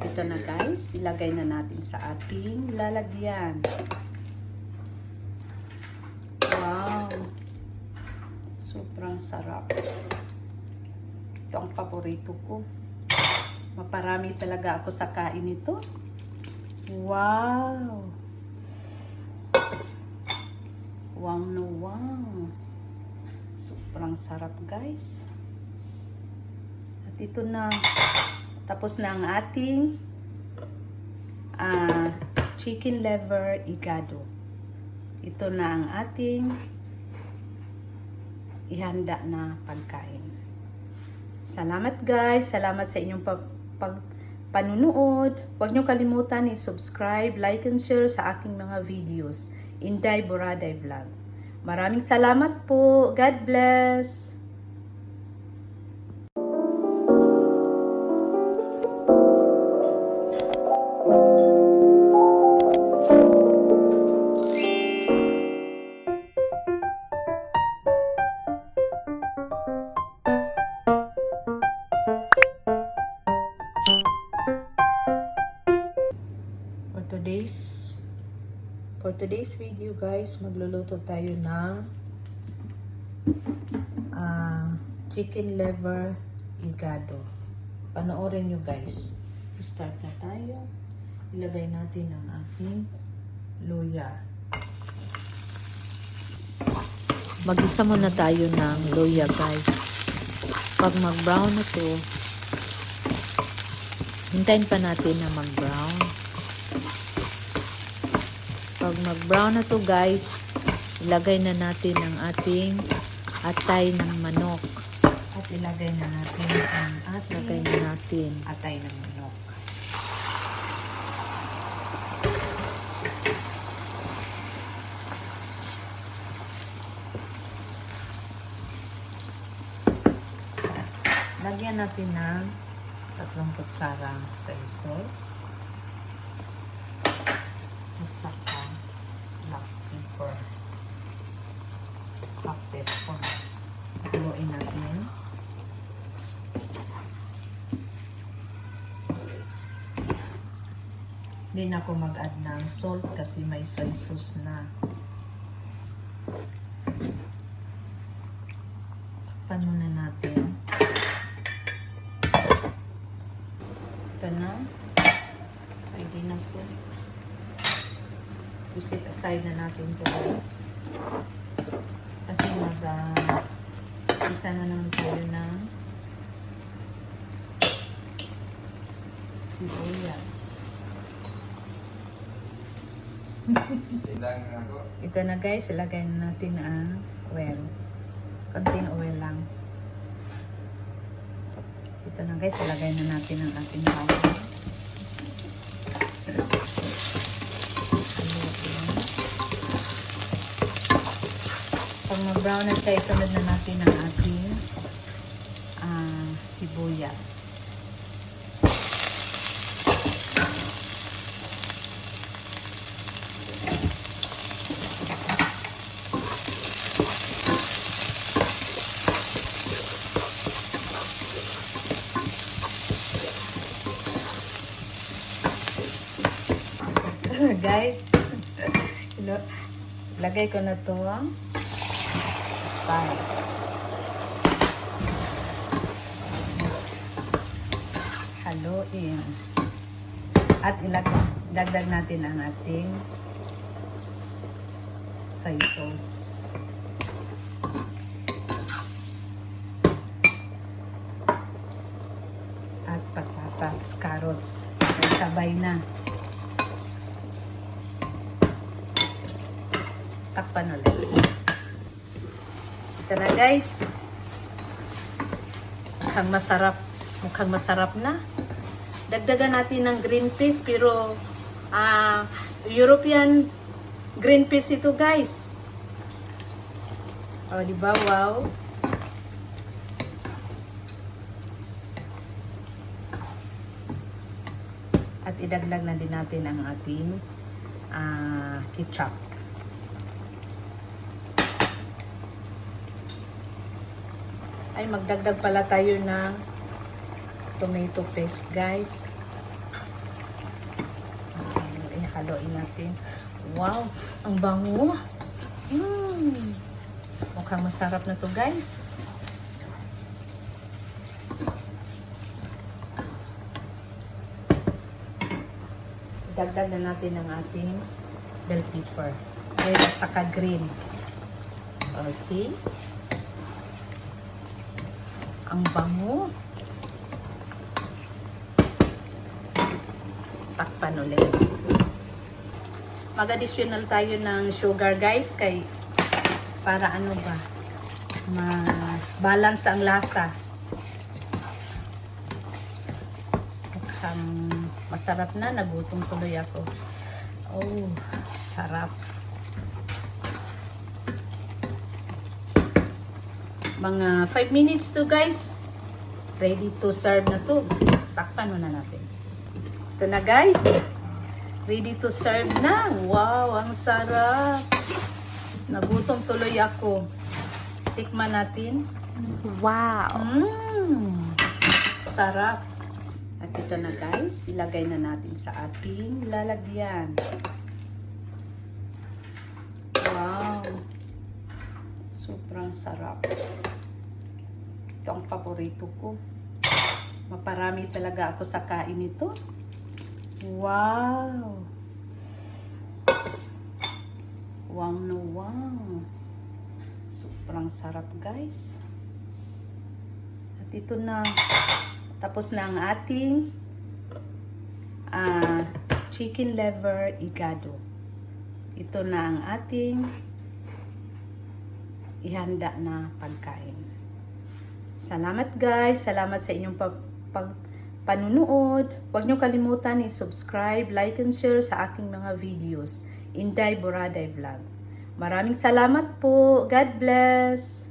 Ito na guys, ilagay na natin sa ating lalagyan. Wow! Sobrang sarap. Ito ang paborito ko. Maparami talaga ako sa kain nito. Wow! Wow na wow! Sobrang sarap guys. At ito na. Tapos na ang ating ah, chicken liver igado. Ito na ang ating ihanda na pagkain. Salamat guys. Salamat sa inyong pag, pag panunood. Huwag niyo kalimutan i-subscribe, like, and share sa aking mga videos. Inday Boraday Vlog. Maraming salamat po. God bless. Today's for today's video guys, magluluto tayo ng ah, chicken liver igado. Panoorin nyo guys. Start na tayo. Ilagay natin ang ating luya. Magisa muna tayo ng luya guys. Pag mag-brown na to, hintayin pa natin na mag-brown. Pag mag-brown na to guys, ilagay na natin ang ating atay ng manok. At ilagay na natin ang ating ilagay na natin atay ng manok. Lagyan natin ng tatlong kutsarang soy sauce at saka black pepper. Half teaspoon. Haluin natin. Hindi na ako mag-add ng salt kasi may soy sauce na. Takpan muna natin. Ito na. Pwede na po isit aside na natin to guys. Uh, isa na naman tayo ng sibuyas. Ito na guys, ilagay na natin ang oil. Konting oil lang. Ito na guys, ilagay na natin ang ating bawang. Pag mag-brown na siya, isunod na natin ang ating ah, sibuyas. Guys, lagay ko na to ang Bye. Haluin. At ilag- dagdag natin ang ating soy sauce. At patatas, carrots. Sabay-sabay na. Takpan ulit. Ito na guys. Mukhang masarap. Mukhang masarap na. Dagdagan natin ng green peas pero ah European green peas ito guys. O, di ba? Wow. At idagdag na din natin ang ating ah, ketchup. Ay magdagdag pala tayo ng tomato paste guys Haluin natin. Wow, ang bango. Mm. Mukhang masarap na to guys. Dagdag na natin ang ating bell pepper. Red at saka green. O, see? Ang bango. Takpan ulit. Mag-additional tayo ng sugar guys kay para ano ba ma-balance ang lasa. Mukhang masarap na. Nagutom tuloy ako. Oh, sarap. Mga 5 minutes to guys. Ready to serve na to. Takpan muna natin. Ito na guys. Ready to serve na. Wow, ang sarap. Nagutom tuloy ako. Tikman natin. Wow. Mmm, sarap. At ito na guys, ilagay na natin sa ating lalagyan. Wow. Sobrang sarap. Ito ang paborito ko. Maparami talaga ako sa kain nito. Wow. Wow na wow. Sobrang sarap guys. At ito na. Tapos na ang ating ah, chicken liver igado. Ito na ang ating ihanda na pagkain. Salamat guys. Salamat sa inyong pag, pag panunood. Huwag niyo kalimutan i-subscribe, like, and share sa aking mga videos. Inday Boraday Vlog. Maraming salamat po. God bless.